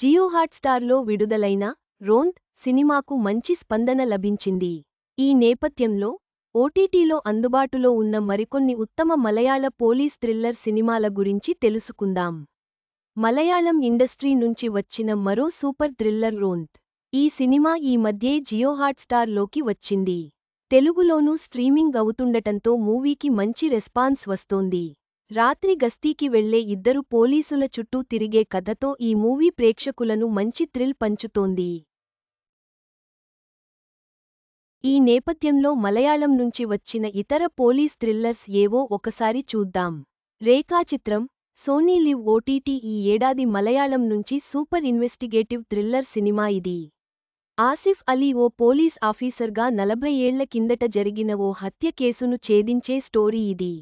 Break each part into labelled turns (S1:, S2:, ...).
S1: జియో హాట్స్టార్లో విడుదలైన రోండ్ సినిమాకు మంచి స్పందన లభించింది. ఈ నేపథ్యంలో ఓటీటీలో అందుబాటులో ఉన్న మరికొన్ని ఉత్తమ మలయాళ పోలీస్ థ్రిల్లర్ సినిమాల గురించి తెలుసుకుందాం. మలయాళం ఇండస్ట్రీ నుంచి వచ్చిన మరో సూపర్ థ్రిల్లర్ రోండ్. ఈ సినిమా ఈ మధ్యే జియో హాట్స్టార్లోకి వచ్చింది. తెలుగులోనూ స్ట్రీమింగ్ అవుతుండటంతో మూవీకి మంచి రెస్పాన్స్ వస్తోంది. రాత్రి గస్తీకి వెళ్ళే ఇద్దరు పోలీసుల చుట్టూ తిరిగే కథతో ఈ మూవీ ప్రేక్షకులను మంచి థ్రిల్ పంచుతోంది. ఈ నేపథ్యంలో మలయాళం నుంచి వచ్చిన ఇతర పోలీస్ థ్రిల్లర్స్ ఏవో ఒకసారి చూద్దాం. రేఖాచిత్రం సోనీ లివ్ ఓటీటీ ఈ ఏడాది మలయాళం నుంచి సూపర్ ఇన్వెస్టిగేటివ్ థ్రిల్లర్ సినిమా ఇది. ఆసిఫ్ అలీ ఓ పోలీస్ ఆఫీసర్గా నలభై ఏళ్ళ కిందట జరిగిన ఓ హత్య కేసును ఛేదించే స్టోరీ ఇది.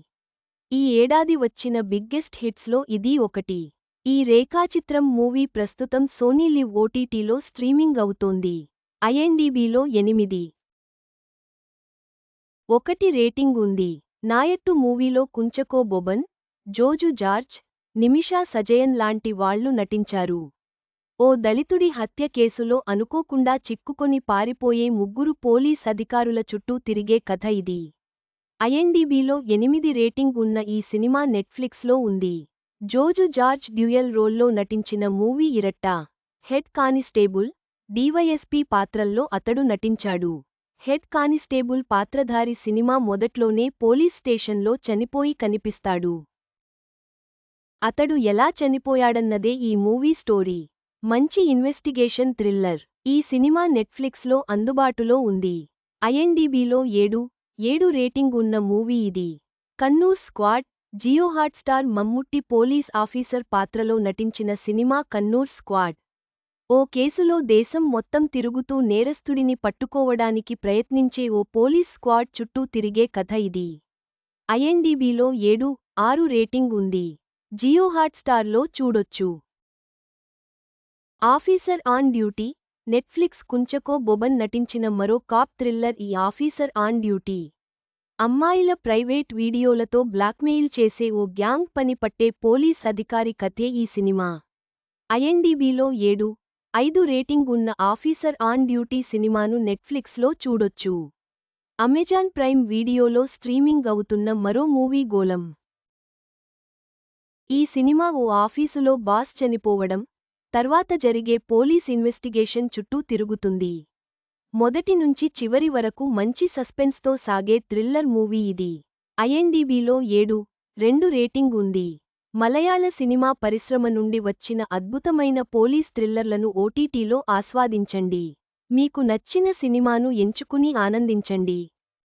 S1: ఈ ఏడాది వచ్చిన బిగ్గెస్ట్ హిట్స్లో ఇది ఒకటి. ఈ రేఖాచిత్రం మూవీ ప్రస్తుతం సోనీ లివ్ ఓటీటీలో స్ట్రీమింగ్ అవుతోంది. ఐఎన్డీబీలో ఎనిమిది. ఒకటి రేటింగ్ ఉంది. నాయట్టు మూవీలో కుంచకో బొబన్ జోజు జార్జ్ నిమిషా సజయన్ లాంటి వాళ్ళు నటించారు. ఓ దళితుడి హత్య కేసులో అనుకోకుండా చిక్కుకొని పారిపోయే ముగ్గురు పోలీస్ అధికారుల చుట్టూ తిరిగే కథ ఇది. ఐఎన్డీబీలో ఎనిమిది రేటింగ్ ఉన్న ఈ సినిమా నెట్ఫ్లిక్స్లో ఉంది. జోజు జార్జ్ డ్యూయల్ రోల్లో నటించిన movie Iratta. Head constable DYSP పాత్రల్లో అతడు నటించాడు. హెడ్ కానిస్టేబుల్ పాత్రధారి సినిమా మొదట్లోనే పోలీస్ స్టేషన్లో చనిపోయి కనిపిస్తాడు. అతడు ఎలా చనిపోయాడన్నదే ఈ మూవీ స్టోరీ. మంచి ఇన్వెస్టిగేషన్ థ్రిల్లర్. ఈ సినిమా నెట్ఫ్లిక్స్లో అందుబాటులో ఉంది. ఐఎన్డీబీలో ఏడు ఏడు రేటింగ్ ఉన్న మూవీ ఇది. Kannur squad Jio Hotstar Mammootty police officer పాత్రలో నటించిన సినిమా కన్నూర్ స్క్వాడ్. ఓ కేసులో దేశం మొత్తం తిరుగుతూ నేరస్తుడిని పట్టుకోవడానికి ప్రయత్నించే ఓ పోలీస్ స్క్వాడ్ చుట్టూ తిరిగే కథ ఇది. ఐఎన్డీబీలో ఏడు ఆరు రేటింగ్ ఉంది. జియో హాట్స్టార్లో చూడొచ్చు. Officer on duty Netflix Kunchacko Boban నటించిన మరో కాప్ థ్రిల్లర్ ఈ ఆఫీసర్ ఆన్ డ్యూటీ. అమ్మాయిల ప్రైవేట్ వీడియోలతో బ్లాక్మెయిల్ చేసే ఓ గ్యాంగ్ పని పట్టే పోలీస్ అధికారి కథే ఈ సినిమా. ఐఎన్డీబీలో ఏడు ఐదు రేటింగ్ ఉన్న ఆఫీసర్ ఆన్ డ్యూటీ సినిమాను నెట్ఫ్లిక్స్లో చూడొచ్చు. అమెజాన్ ప్రైమ్ వీడియోలో స్ట్రీమింగ్ అవుతున్న మరో మూవీ గోలం. ఈ సినిమా ఓ ఆఫీసులో బాస్ చనిపోవడం తర్వాత జరిగే పోలీస్ ఇన్వెస్టిగేషన్ చుట్టూ తిరుగుతుంది. మొదటి నుంచి చివరి వరకు మంచి సస్పెన్స్తో సాగే థ్రిల్లర్ మూవీ ఇది. ఐఎన్డీబీలో ఏడు రెండు రేటింగ్ ఉంది. మలయాళ సినిమా పరిశ్రమ నుండి వచ్చిన అద్భుతమైన పోలీస్ థ్రిల్లర్లను ఓటీటీలో ఆస్వాదించండి. మీకు నచ్చిన సినిమాను ఎంచుకుని ఆనందించండి.